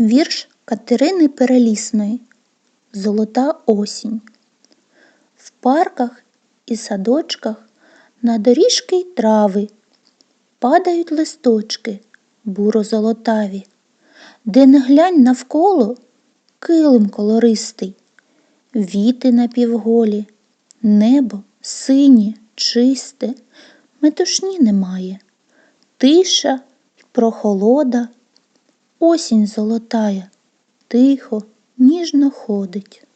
Вірш Катерини Перелісної Золота осінь. В парках і садочках на доріжки й трави падають листочки буро-золотаві, де не глянь навколо килим колористий, віти напівголі, небо синє, чисте, метушні немає, тиша й прохолода. Осінь золотая, тихо, ніжно ходить.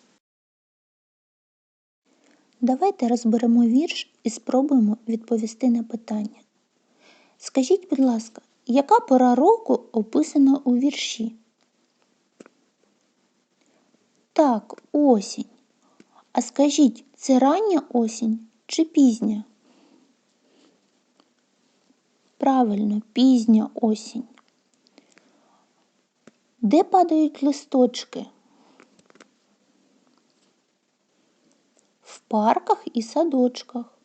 Давайте розберемо вірш і спробуємо відповісти на питання. Скажіть, будь ласка, яка пора року описана у вірші? Так, осінь. А скажіть, це рання осінь чи пізня? Правильно, пізня осінь. Де падають листочки? В парках і садочках.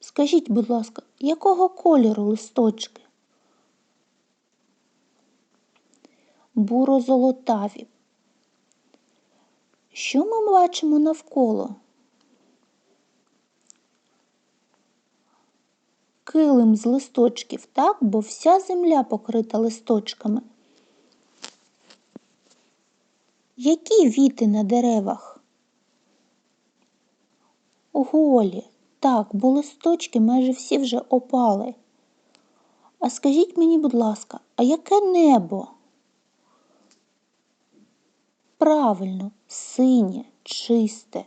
Скажіть, будь ласка, якого кольору листочки? Буро-золотаві. Що ми бачимо навколо? Килим з листочків, так, бо вся земля покрита листочками. Які віти на деревах? Голі. Так, бо листочки майже всі вже опали. А скажіть мені, будь ласка, а яке небо? Правильно, синє, чисте.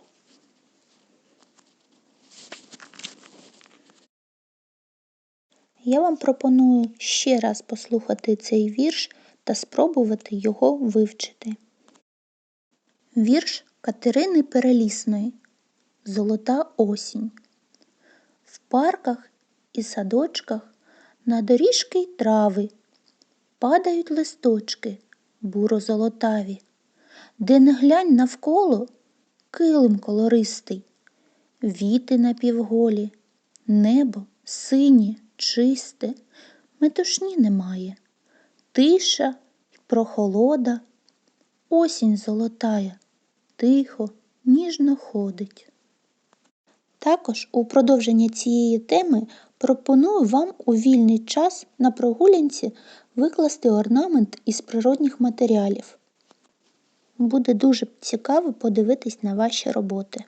Я вам пропоную ще раз послухати цей вірш та спробувати його вивчити. Вірш Катерини Перелісної Золота осінь. В парках і садочках на доріжки й трави падають листочки буро-золотаві, де не глянь навколо килим колористий, віти напівголі, небо синє, чисте, метушні немає, тиша й прохолода, осінь золотая, тихо, ніжно ходить. Також у продовження цієї теми пропоную вам у вільний час на прогулянці викласти орнамент із природних матеріалів. Буде дуже цікаво подивитись на ваші роботи.